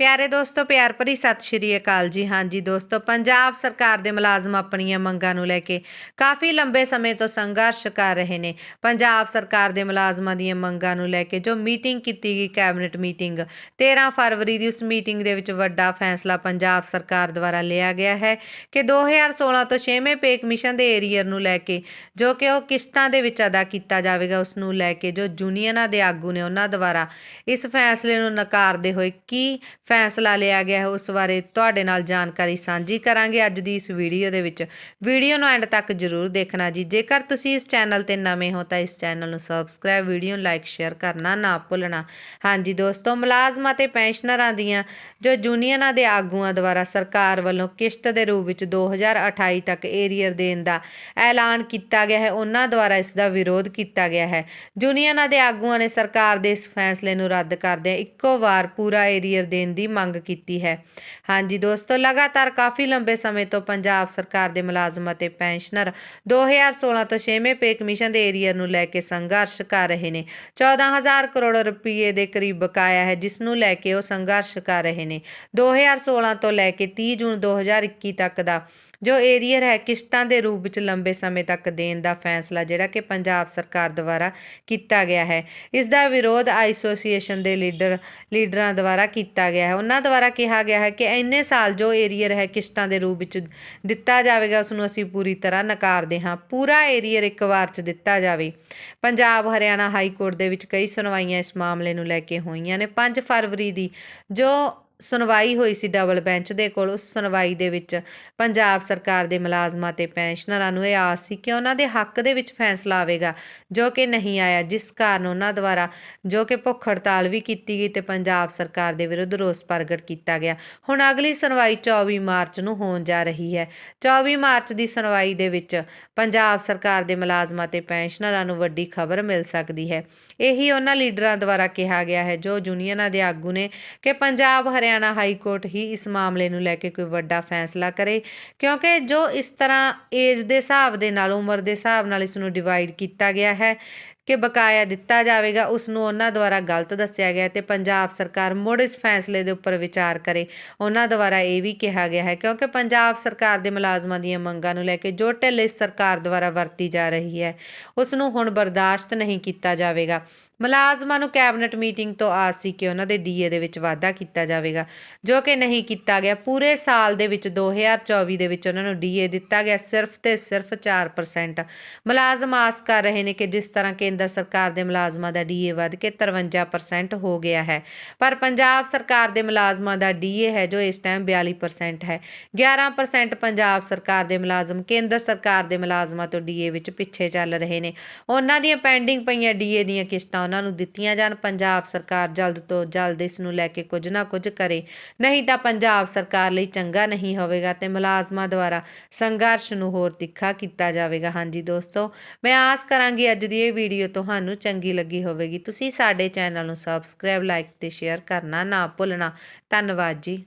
ਪਿਆਰੇ ਦੋਸਤੋ, ਪਿਆਰ ਭਰੀ ਸਤਿ ਸ਼੍ਰੀ ਅਕਾਲ ਜੀ। ਹਾਂਜੀ ਦੋਸਤੋ, ਪੰਜਾਬ ਸਰਕਾਰ ਦੇ ਮੁਲਾਜ਼ਮ ਆਪਣੀਆਂ ਮੰਗਾਂ ਨੂੰ ਲੈ ਕੇ ਕਾਫੀ ਲੰਬੇ ਸਮੇਂ ਤੋਂ ਸੰਘਰਸ਼ ਕਰ ਰਹੇ ਨੇ। ਪੰਜਾਬ ਸਰਕਾਰ ਦੇ ਮੁਲਾਜ਼ਮਾਂ ਦੀਆਂ ਮੰਗਾਂ ਨੂੰ ਲੈ ਕੇ ਜੋ ਮੀਟਿੰਗ ਕੀਤੀ ਗਈ, ਕੈਬਨਿਟ ਮੀਟਿੰਗ 13 ਫਰਵਰੀ ਦੀ ਉਸ ਮੀਟਿੰਗ ਦੇ ਵਿੱਚ ਵੱਡਾ ਫੈਸਲਾ ਪੰਜਾਬ ਸਰਕਾਰ ਦੁਆਰਾ ਲਿਆ ਗਿਆ ਹੈ ਕਿ 2016 ਤੋਂ 6ਵੇਂ ਪੇ ਕਮਿਸ਼ਨ ਦੇ ਏਰੀਅਰ ਨੂੰ ਲੈ ਕੇ ਜੋ ਕਿ ਉਹ ਕਿਸ਼ਤਾਂ ਦੇ ਵਿੱਚ ਅਦਾ ਕੀਤਾ ਜਾਵੇਗਾ, ਉਸ ਨੂੰ ਲੈ ਕੇ ਜੋ ਯੂਨੀਅਨਾਂ ਦੇ ਆਗੂ ਨੇ ਉਹਨਾਂ ਦੁਆਰਾ ਇਸ ਫੈਸਲੇ ਨੂੰ ਨਕਾਰਦੇ ਹੋਏ ਕੀ ਫੈਸਲਾ ਲਿਆ ਗਿਆ ਹੈ ਉਸ ਬਾਰੇ ਤੁਹਾਡੇ ਨਾਲ ਜਾਣਕਾਰੀ ਸਾਂਝੀ ਕਰਾਂਗੇ ਅੱਜ ਦੀ ਇਸ ਵੀਡੀਓ ਦੇ ਵਿੱਚ। ਵੀਡੀਓ ਨੂੰ ਐਂਡ ਤੱਕ ਜਰੂਰ ਦੇਖਣਾ ਜੀ। ਜੇਕਰ ਤੁਸੀਂ ਇਸ ਚੈਨਲ ਤੇ ਨਵੇਂ ਹੋ ਤਾਂ ਇਸ ਚੈਨਲ ਨੂੰ ਸਬਸਕ੍ਰਾਈਬ, ਵੀਡੀਓ ਨੂੰ ਲਾਈਕ, ਸ਼ੇਅਰ ਕਰਨਾ ਨਾ ਭੁੱਲਣਾ। ਹਾਂਜੀ ਦੋਸਤੋ, ਮੁਲਾਜ਼ਮਾਂ ਤੇ ਪੈਨਸ਼ਨਰਾਂ ਦੀਆਂ ਜੋ ਯੂਨੀਅਨਾਂ ਦੇ ਆਗੂਆਂ ਦੁਆਰਾ ਸਰਕਾਰ ਵੱਲੋਂ ਕਿਸ਼ਤ ਦੇ ਰੂਪ ਵਿੱਚ 2028 ਤੱਕ ਏਰੀਅਰ ਦੇਣ ਦਾ ਐਲਾਨ ਕੀਤਾ ਗਿਆ ਹੈ, ਉਹਨਾਂ ਦੁਆਰਾ ਇਸ ਦਾ ਵਿਰੋਧ ਕੀਤਾ ਗਿਆ ਹੈ। ਯੂਨੀਅਨਾਂ ਦੇ ਆਗੂਆਂ ਨੇ ਸਰਕਾਰ ਦੇ ਇਸ ਫੈਸਲੇ ਨੂੰ ਰੱਦ ਕਰਦਿਆਂ ਇੱਕੋ ਵਾਰ ਪੂਰਾ ਏਰੀਅਰ ਦੇਣ ਦੀ ਮੰਗ ਕੀਤੀ ਹੈ। ਹਾਂਜੀ ਦੋਸਤੋ, ਲਗਾਤਾਰ ਕਾਫੀ ਲੰਬੇ ਸਮੇਂ ਤੋਂ ਪੰਜਾਬ ਸਰਕਾਰ ਦੇ ਮੁਲਾਜ਼ਮ ਅਤੇ ਪੈਨਸ਼ਨਰ 2016 ਤੋਂ 6ਵੇਂ ਪੇ ਕਮਿਸ਼ਨ ਦੇ ਏਰੀਅਰ ਨੂੰ ਲੈ ਕੇ ਸੰਘਰਸ਼ ਕਰ ਰਹੇ ਨੇ। 14000 ਕਰੋੜ ਰੁਪਏ ਦੇ ਕਰੀਬ ਬਕਾਇਆ ਹੈ, ਜਿਸ ਨੂੰ ਲੈ ਕੇ ਉਹ ਸੰਘਰਸ਼ ਕਰ ਰਹੇ ਨੇ। 2016 ਤੋਂ ਲੈ ਕੇ 30 ਜੂਨ 2021 ਤੱਕ ਦਾ ਜੋ ਏਰੀਅਰ ਹੈ, ਕਿਸ਼ਤਾਂ ਦੇ ਰੂਪ ਵਿੱਚ ਲੰਬੇ ਸਮੇਂ ਤੱਕ ਦੇਣ ਦਾ ਫੈਸਲਾ ਜਿਹੜਾ ਕਿ ਪੰਜਾਬ ਸਰਕਾਰ ਦੁਆਰਾ ਕੀਤਾ ਗਿਆ ਹੈ। ਇਸ ਦਾ ਵਿਰੋਧ ਐਸੋਸੀਏਸ਼ਨ ਦੇ ਲੀਡਰ, ਲੀਡਰਾਂ ਦੁਆਰਾ ਕੀਤਾ ਗਿਆ ਹੈ। ਉਹਨਾਂ ਦੁਆਰਾ ਕਿਹਾ ਗਿਆ ਹੈ ਕਿ ਇੰਨੇ ਸਾਲ ਜੋ ਏਰੀਅਰ ਹੈ, ਕਿਸ਼ਤਾਂ ਦੇ ਰੂਪ ਵਿੱਚ ਦਿੱਤਾ ਜਾਵੇਗਾ, ਉਸ ਨੂੰ ਅਸੀਂ ਪੂਰੀ ਤਰ੍ਹਾਂ ਨਕਾਰਦੇ ਹਾਂ। ਪੂਰਾ ਏਰੀਅਰ ਇੱਕ ਵਾਰ 'ਚ ਦਿੱਤਾ ਜਾਵੇ। ਪੰਜਾਬ, ਹਰਿਆਣਾ ਹਾਈ ਕੋਰਟ ਦੇ ਵਿੱਚ ਕਈ ਸੁਣਵਾਈਆਂ ਇਸ ਮਾਮਲੇ ਨੂੰ ਲੈ ਕੇ ਹੋਈਆਂ ਨੇ। 5 ਫਰਵਰੀ ਦੀ ਜੋ ਸੁਣਵਾਈ ਹੋਈ ਸੀ ਡਬਲ ਬੈਂਚ ਦੇ ਕੋਲ, ਉਸ ਸੁਣਵਾਈ ਦੇ ਵਿੱਚ ਪੰਜਾਬ ਸਰਕਾਰ ਦੇ ਮੁਲਾਜ਼ਮਾਂ ਤੇ ਪੈਨਸ਼ਨਰਾਂ ਨੂੰ ਇਹ ਆਸ ਸੀ ਕਿ ਉਹਨਾਂ ਦੇ ਹੱਕ ਦੇ ਵਿੱਚ ਫੈਸਲਾ ਆਵੇਗਾ, ਜੋ ਕਿ ਨਹੀਂ ਆਇਆ, ਜਿਸ ਕਾਰਨ ਉਹਨਾਂ ਦੁਆਰਾ ਜੋ ਕਿ ਭੁੱਖ ਹੜਤਾਲ ਵੀ ਕੀਤੀ ਗਈ ਤੇ ਪੰਜਾਬ ਸਰਕਾਰ ਦੇ ਵਿਰੁੱਧ ਰੋਸ ਪ੍ਰਗਟ ਕੀਤਾ ਗਿਆ। ਹੁਣ ਅਗਲੀ ਸੁਣਵਾਈ 24 ਮਾਰਚ ਨੂੰ ਹੋਣ ਜਾ ਰਹੀ ਹੈ। 24 ਮਾਰਚ ਦੀ ਸੁਣਵਾਈ ਦੇ ਵਿੱਚ ਪੰਜਾਬ ਸਰਕਾਰ ਦੇ ਮੁਲਾਜ਼ਮਾਂ ਤੇ ਪੈਨਸ਼ਨਰਾਂ ਨੂੰ ਵੱਡੀ ਖਬਰ ਮਿਲ ਸਕਦੀ ਹੈ। ਇਹੀ ਉਹਨਾਂ ਲੀਡਰਾਂ ਦੁਆਰਾ ਕਿਹਾ ਗਿਆ ਹੈ, ਜੋ ਯੂਨੀਅਨਾਂ ਦੇ ਆਗੂ ਨੇ, ਕਿ ਪੰਜਾਬ ਹਰਿਆਣਾ ਹਾਈ ਕੋਰਟ ਹੀ ਇਸ ਮਾਮਲੇ ਨੂੰ ਲੈ ਕੇ ਕੋਈ ਵੱਡਾ ਫੈਸਲਾ ਕਰੇ, ਕਿਉਂਕਿ ਜੋ ਇਸ ਤਰ੍ਹਾਂ ਏਜ ਦੇ ਹਿਸਾਬ ਦੇ ਨਾਲ, ਉਮਰ ਦੇ ਹਿਸਾਬ ਨਾਲ ਇਸ ਨੂੰ ਡਿਵਾਈਡ ਕੀਤਾ ਗਿਆ ਹੈ ਕਿ ਬਕਾਇਆ ਦਿੱਤਾ ਜਾਵੇਗਾ ਉਸ ਨੂੰ ਉਹਨਾਂ ਦੁਆਰਾ ਗਲਤ ਦੱਸਿਆ ਗਿਆ ਤੇ ਪੰਜਾਬ ਸਰਕਾਰ ਮੁੜ ਇਸ ਫੈਸਲੇ ਦੇ ਉੱਪਰ ਵਿਚਾਰ ਕਰੇ। ਉਹਨਾਂ ਦੁਆਰਾ ਇਹ ਵੀ ਕਿਹਾ ਗਿਆ ਹੈ, ਕਿਉਂਕਿ ਪੰਜਾਬ ਸਰਕਾਰ ਦੇ ਮੁਲਾਜ਼ਮਾਂ ਦੀਆਂ ਮੰਗਾਂ ਨੂੰ ਲੈ ਕੇ ਜੋ ਢਿੱਲ ਇਸ ਸਰਕਾਰ ਦੁਆਰਾ ਵਰਤੀ ਜਾ ਰਹੀ ਹੈ ਉਸ ਨੂੰ ਹੁਣ ਬਰਦਾਸ਼ਤ ਨਹੀਂ ਕੀਤਾ ਜਾਵੇਗਾ। ਮੁਲਾਜ਼ਮਾਂ ਨੂੰ ਕੈਬਨਿਟ ਮੀਟਿੰਗ ਤੋਂ ਆਸ ਸੀ ਕਿ ਉਹਨਾਂ ਦੇ ਡੀਏ ਦੇ ਵਿੱਚ ਵਾਧਾ ਕੀਤਾ ਜਾਵੇਗਾ, ਜੋ ਕਿ ਨਹੀਂ ਕੀਤਾ ਗਿਆ। ਪੂਰੇ ਸਾਲ ਦੇ ਵਿੱਚ 2024 ਦੇ ਵਿੱਚ ਉਹਨਾਂ ਨੂੰ ਡੀਏ ਦਿੱਤਾ ਗਿਆ। ਸਿਰਫ ਤੇ ਸਿਰਫ 4% ਮੁਲਾਜ਼ਮ ਆਸ ਕਰ ਰਹੇ ਨੇ ਕਿ ਜਿਸ ਤਰ੍ਹਾਂ ਕੇਂਦਰ ਸਰਕਾਰ ਦੇ ਮੁਲਾਜ਼ਮਾਂ ਦਾ ਡੀਏ ਵੱਧ ਕੇ 53% ਹੋ ਗਿਆ ਹੈ। ਪਰ ਪੰਜਾਬ ਸਰਕਾਰ ਦੇ ਮੁਲਾਜ਼ਮਾਂ ਦਾ ਡੀਏ ਹੈ, ਜੋ ਇਸ ਟਾਈਮ 42% ਹੈ। 11% ਪੰਜਾਬ ਸਰਕਾਰ ਦੇ ਮੁਲਾਜ਼ਮ, ਕੇਂਦਰ ਸਰਕਾਰ ਦੇ ਮੁਲਾਜ਼ਮਾਂ ਤੋਂ ਡੀਏ ਵਿੱਚ ਪਿੱਛੇ ਚੱਲ ਰਹੇ ਨੇ। ਉਹਨਾਂ ਦੀਆਂ ਪੈਂਡਿੰਗ ਪਈਆਂ ਡੀਏ ਦੀਆਂ ਕਿਸ਼ਤਾਂ ਉਹਨਾਂ ਨੂੰ ਦਿੱਤੀਆਂ ਜਾਣ, ਪੰਜਾਬ ਸਰਕਾਰ ਜਲਦ ਤੋਂ ਜਲਦ ਇਸ ਨੂੰ ਲੈ ਕੇ ਕੁਝ ਨਾ ਕੁਝ ਕਰੇ। ਨਹੀਂ ਤਾਂ ਪੰਜਾਬ ਸਰਕਾਰ ਲਈ ਚੰਗਾ ਨਹੀਂ ਹੋਵੇਗਾ ਤੇ ਮੁਲਾਜ਼ਮਾਂ ਦੁਆਰਾ ਸੰਘਰਸ਼ ਨੂੰ ਹੋਰ ਤਿੱਖਾ ਕੀਤਾ ਜਾਵੇਗਾ। ਹਾਂਜੀ ਦੋਸਤੋ, ਮੈਂ ਆਸ ਕਰਾਂਗੀ ਅੱਜ ਦੀ ਇਹ ਵੀਡੀਓ ਤੁਹਾਨੂੰ ਚੰਗੀ ਲੱਗੀ ਹੋਵੇਗੀ। ਤੁਸੀਂ ਸਾਡੇ ਚੈਨਲ ਨੂੰ ਸਬਸਕ੍ਰਾਈਬ ਲਾਈਕ ਤੇ ਸ਼ੇਅਰ ਕਰਨਾ ਨਾ ਭੁੱਲਣਾ। ਧੰਨਵਾਦ ਜੀ।